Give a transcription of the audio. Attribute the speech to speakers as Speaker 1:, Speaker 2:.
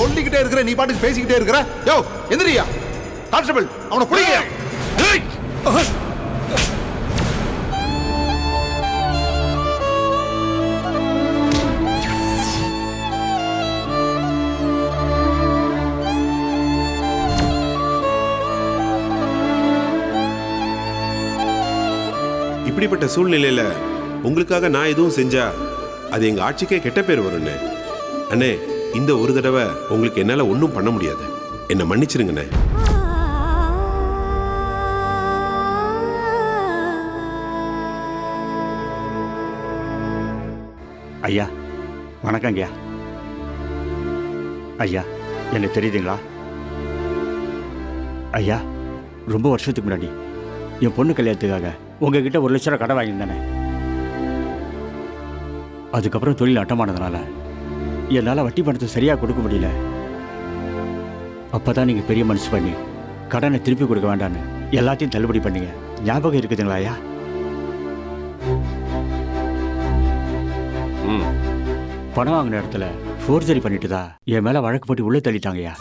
Speaker 1: சொல்லிக்கிட்டே இருக்கிற நீ பாட்டுக்கு பேசிக்கிட்டே இருக்கிற. யோ எந்திரியா? கான்ஸ்டபிள் அவனை புடிங்க.
Speaker 2: இப்படிப்பட்ட சூழ்நிலையில உங்களுக்காக நான் எதுவும் செஞ்சா அது எங்க ஆட்சிக்கே கெட்ட பேர் வரும்ண்ணே அண்ணே இந்த ஒரு தடவை உங்களுக்கு என்னால ஒன்றும் பண்ண முடியாது. என்னை மன்னிச்சிருங்கண்ணே.
Speaker 3: ஐயா வணக்கம் ஐயா. ஐயா எனக்கு தெரியுதுங்களா? ஐயா ரொம்ப வருஷத்துக்கு முன்னாடி என் பொண்ணு கல்யாணத்துக்காக உங்ககிட்ட ஒரு லட்ச ரூபா கடன் வாங்கியிருந்தானே. அதுக்கப்புறம் தொழில் அட்டமானதுனால என்னால் வட்டி பணத்தை சரியாக கொடுக்க முடியல. அப்போ தான் நீங்கள் பெரிய மனசு பண்ணி கடனை திருப்பி கொடுக்க வேண்டான்னு எல்லாத்தையும் தள்ளுபடி பண்ணீங்க. ஞாபகம் இருக்குதுங்களா ஐயா? பணம் வாங்கின இடத்துல ஃபோர்ஜரி பண்ணிட்டு தான் என் மேலே வழக்கு போட்டு உள்ளே தள்ளிட்டாங்கய்யா